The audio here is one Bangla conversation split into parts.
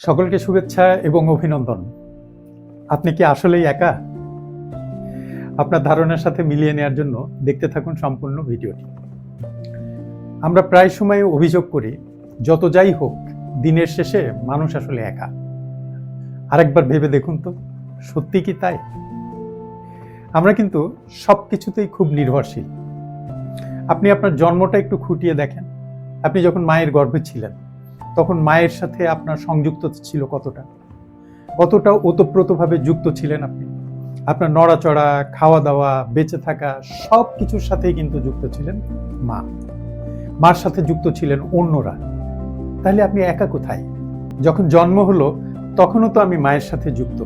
সকলকে শুভেচ্ছা এবং অভিনন্দন। আপনি কি আসলেই একা? আপনার ধারণার সাথে মিলিয়ে নেওয়ার জন্য দেখতে থাকুন সম্পূর্ণ ভিডিওটি। আমরা প্রায় সময় অভিযোগ করি, যত যাই হোক, দিনের শেষে মানুষ আসলে একা। আরেকবার ভেবে দেখুন তো, সত্যি কি তাই? আমরা কিন্তু সব কিছুতেই খুব নির্ভরশীল। আপনি আপনার জন্মটা একটু খুঁটিয়ে দেখেন। আপনি যখন মায়ের গর্ভে ছিলেন তখন মায়ের সাথে আপনার সংযুক্ত ছিল কতটা? কতটা ওতপ্রোতভাবে যুক্ত ছিলেন আপনি? আপনার নড়াচড়া খাওয়া দাওয়া বেঁচে থাকা সব কিছুর সাথেই কিন্তু যুক্ত ছিলেন মা। মার সাথে যুক্ত ছিলেন অন্যরা। তাহলে আপনি একা কোথায়? যখন জন্ম হলো, তখনও তো আমি মায়ের সাথে যুক্ত।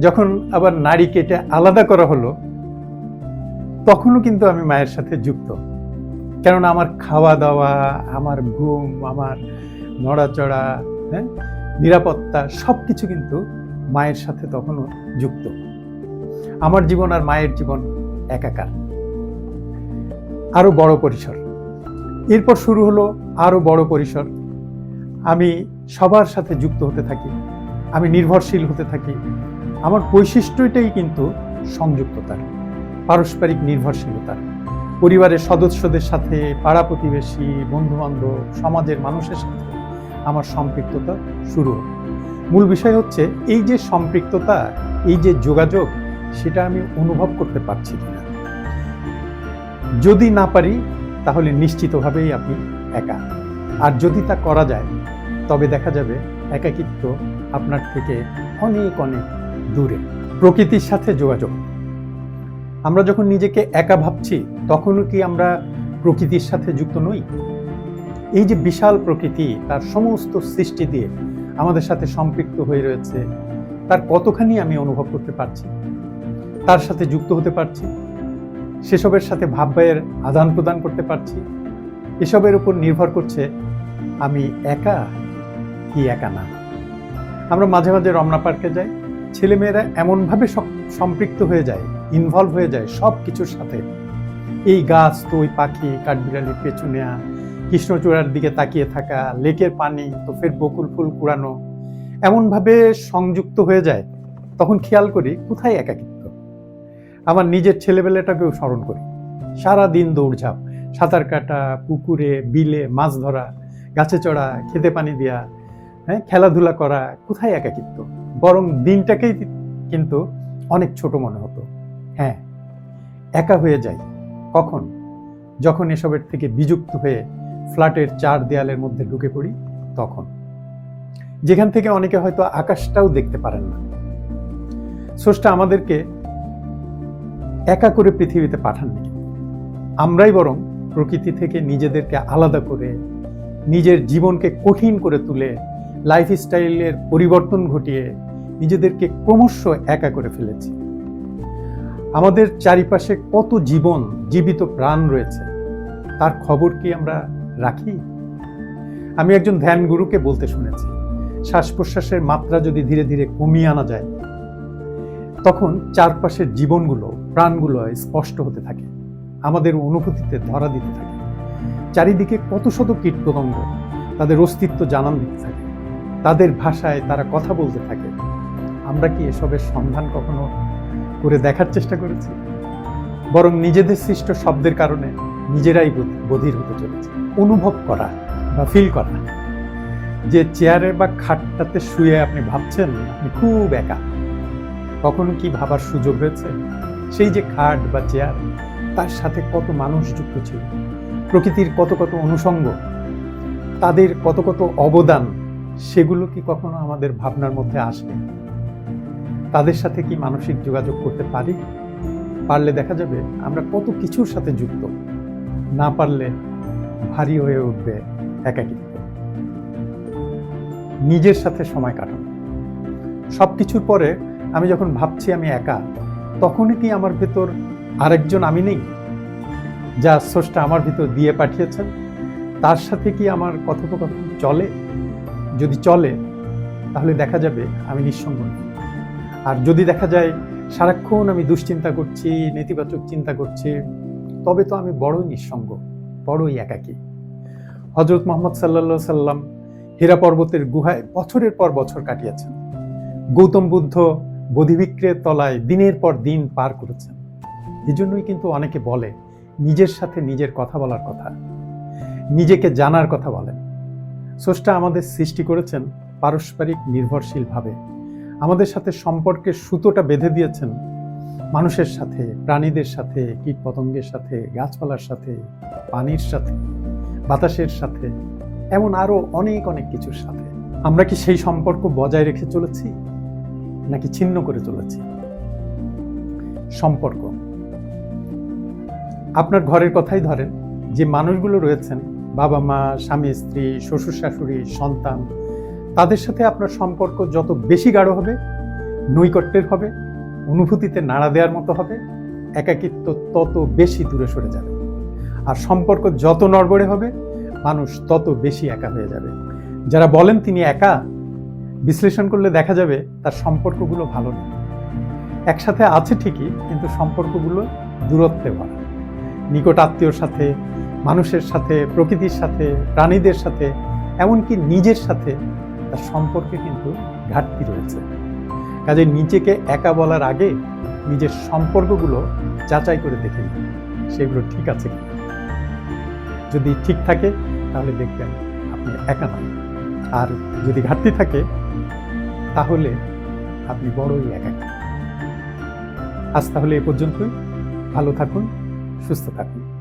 যখন আবার নারী কেটে আলাদা করা হলো, তখনও কিন্তু আমি মায়ের সাথে যুক্ত। কেননা আমার খাওয়া দাওয়া আমার ঘুম, আমার নড়াচড়া হ্যাঁ? নিরাপত্তা সব কিছু কিন্তু মায়ের সাথে তখনও যুক্ত। আমার জীবন আর মায়ের জীবন একাকার। আরও বড় পরিসর। এরপর শুরু হলো আরও বড় পরিসর। আমি সবার সাথে যুক্ত হতে থাকি। আমি নির্ভরশীল হতে থাকি। আমার বৈশিষ্ট্যটাই কিন্তু সংযুক্ততার, পারস্পরিক নির্ভরশীলতার। পরিবারের সদস্যদের সাথে, পাড়া প্রতিবেশী বন্ধু বান্ধব সমাজের মানুষের সাথে। আমার সম্পৃক্ততা শুরু হলো মূল বিষয় হচ্ছে, এই যে সম্পৃক্ততা, এই যে যোগাযোগ, সেটা আমি অনুভব করতে পারছি কিনা? যদি না পারি, তাহলে নিশ্চিতভাবেই আপনি একা। আর যদি তা করা যায়, তবে দেখা যাবে একাকিত্ব আপনার থেকে অনেক অনেক দূরে। প্রকৃতির সাথে যোগাযোগ। আমরা যখন নিজেকে একা ভাবছি, তখনও কি আমরা প্রকৃতির সাথে যুক্ত নই? এই যে বিশাল প্রকৃতি, তার সমস্ত সৃষ্টি দিয়ে আমাদের সাথে সম্পৃক্ত হয়ে রয়েছে, তার কতখানি আমি অনুভব করতে পারছি? তার সাথে যুক্ত হতে পারছি? সেসবের সাথে ভাববায়ের আদান প্রদান করতে পারছি? এসবের উপর নির্ভর করছে আমি একা কি একা না? আমরা মাঝে মাঝে রমনা পার্কে যাই, ছেলেমেয়েরা এমনভাবে সম- সম্পৃক্ত হয়ে যায় ইনভলভ হয়ে যায় সব কিছুর সাথে। এই গাছ তো ওই পাখি কাঠবিড়ালির পেছনেয়া কৃষ্ণচূড়ার দিকে তাকিয়ে থাকা লেকের পানি তো ফের বকুল ফুল কুড়ানো এমনভাবে সংযুক্ত হয়ে যায়, তখন খেয়াল করি কোথায় একাকিত্ব। আমার নিজের ছেলেবেলাটাকেও স্মরণ করি। সারা দিন দৌড়ঝাঁপ, সাঁতার কাটা, পুকুরে বিলে মাছ ধরা, গাছে চড়া, খেতে পানি দেওয়া হ্যাঁ খেলাধুলা করা, কোথায় একাকিত্ব? বরং দিনটাকেই কিন্তু অনেক ছোট মনে হতো। হ্যাঁ একা হয়ে যাই। কখন? যখন এসবের থেকে বিযুক্ত হয়ে ফ্ল্যাটের চার দেয়ালের মধ্যে ঢুকে পড়ি তখন। যেখান থেকে অনেকে হয়তো আকাশটাও দেখতে পারেন না। স্রষ্টা আমাদেরকে একা করে পৃথিবীতে পাঠাননি। আমরাই বরং প্রকৃতি থেকে নিজেদেরকে আলাদা করে, নিজের জীবনকে কঠিন করে তুলে লাইফ স্টাইলের পরিবর্তন ঘটিয়ে নিজেদেরকে ক্রমশ একা করে ফেলেছি। আমাদের চারিপাশে কত জীবন, জীবিত প্রাণ রয়েছে, তার খবর কি আমরা রাখি? আমি একজন ধ্যান গুরুকে বলতে শুনেছি, শ্বাস প্রশ্বাসের মাত্রা যদি ধীরে ধীরে কমিয়ে আনা যায়, তখন চারপাশের জীবনগুলো, প্রাণগুলো স্পষ্ট হতে থাকে, আমাদের অনুভূতিতে ধরা দিতে থাকে। চারিদিকে কত শত কীটপতঙ্গ তাদের অস্তিত্ব জানান দিতে থাকে, তাদের ভাষায় তারা কথা বলতে থাকে। আমরা কি এসবের সন্ধান কখনো করে দেখার চেষ্টা করেছি? বরং নিজেদের সৃষ্ট শব্দের কারণে নিজেরাই বধ- বধির হতে চলেছে। অনুভব করা বা ফিল করা। যে চেয়ারে বা খাটটাতে শুয়ে আপনি ভাবছেন, আপনি খুব একা। কখনো কি ভাবার সুযোগ হয়েছে সেই যে খাট বা চেয়ার, তার সাথে কত মানুষ যুক্ত ছিল? প্রকৃতির কত কত অনুষঙ্গ? তাদের কত কত অবদান? সেগুলো কি কখনো আমাদের ভাবনার মধ্যে আসে তাদের সাথে কি মানসিক যোগাযোগ করতে পারি? পারলে দেখা যাবে আমরা কত কিছুর সাথে যুক্ত। না পারলে ভারী হয়ে উঠবে একাকিত্ব। নিজের সাথে সময় কাটানো সব কিছুর পরে আমি যখন ভাবছি আমি একা, তখনই কি আমার ভেতর আরেকজন আমি নেই? যা স্রষ্টা আমার ভিতর দিয়ে পাঠিয়েছেন, তার সাথে কি আমার কথোপকথন চলে? যদি চলে, তাহলে দেখা যাবে আমি নিঃসঙ্গ। আর যদি দেখা যায় সারাক্ষণ আমি দুশ্চিন্তা করছি, নেতিবাচক চিন্তা করছি তবে তো আমি বড়ই নিঃসঙ্গ, বড়ই একাকী। হজরত মোহাম্মদ সাল্লা সাল্লাম হীরা পর্বতের গুহায় বছরের পর বছর কাটিয়েছেন। গৌতম বুদ্ধ বোধিবিক্রের তলায় দিনের পর দিন পার করেছেন। এজন্যই কিন্তু অনেকে বলে, নিজের সাথে নিজের কথা বলার কথা, নিজেকে জানার কথা বলেন। স্রষ্টা আমাদের সৃষ্টি করেছেন পারস্পরিক নির্ভরশীলভাবে। আমাদের সাথে সম্পর্কের সুতোটা বেঁধে দিয়েছেন মানুষের সাথে, প্রাণীদের সাথে কীট পতঙ্গের সাথে, গাছপালার সাথে, পানির সাথে, বাতাসের সাথে, এমন আরও অনেক অনেক কিছুর সাথে। আমরা কি সেই সম্পর্ক বজায় রেখে চলেছি? নাকি ছিন্ন করে চলেছি? সম্পর্ক। আপনার ঘরের কথাই ধরেন, যে মানুষগুলো রয়েছেন, বাবা মা, স্বামী, স্ত্রী, শ্বশুর, শাশুড়ি, সন্তান, তাদের সাথে আপনার সম্পর্ক যত বেশি গাঢ় হবে, নৈকট্যের হবে অনুভূতিতে নাড়া দেওয়ার মতো হবে, একাকিত্ব তত বেশি দূরে সরে যাবে। আর সম্পর্ক যত নড়বড়ে হবে, মানুষ তত বেশি একা হয়ে যাবে। যারা বলেন তিনি একা, বিশ্লেষণ করলে দেখা যাবে তার সম্পর্কগুলো ভালো নেই। একসাথে আছে ঠিকই, কিন্তু সম্পর্কগুলো দূরত্বে ভরা। নিকট আত্মীয়র সাথে, মানুষের সাথে, প্রকৃতির সাথে, প্রাণীদের সাথে, এমনকি নিজের সাথে তার সম্পর্কে কিন্তু ঘাটতি রয়েছে। কাজে নিজেকে একা বলার আগে নিজের সম্পর্কগুলো যাচাই করে দেখে নিন। সেগুলো ঠিক আছে কিনা? যদি ঠিক থাকে, তাহলে দেখবেন আপনি একা নন। আর যদি ঘাটতি থাকে, তাহলে আপনি বড়ই একা। আজ তাহলে এ পর্যন্তই। ভালো থাকুন, সুস্থ থাকুন।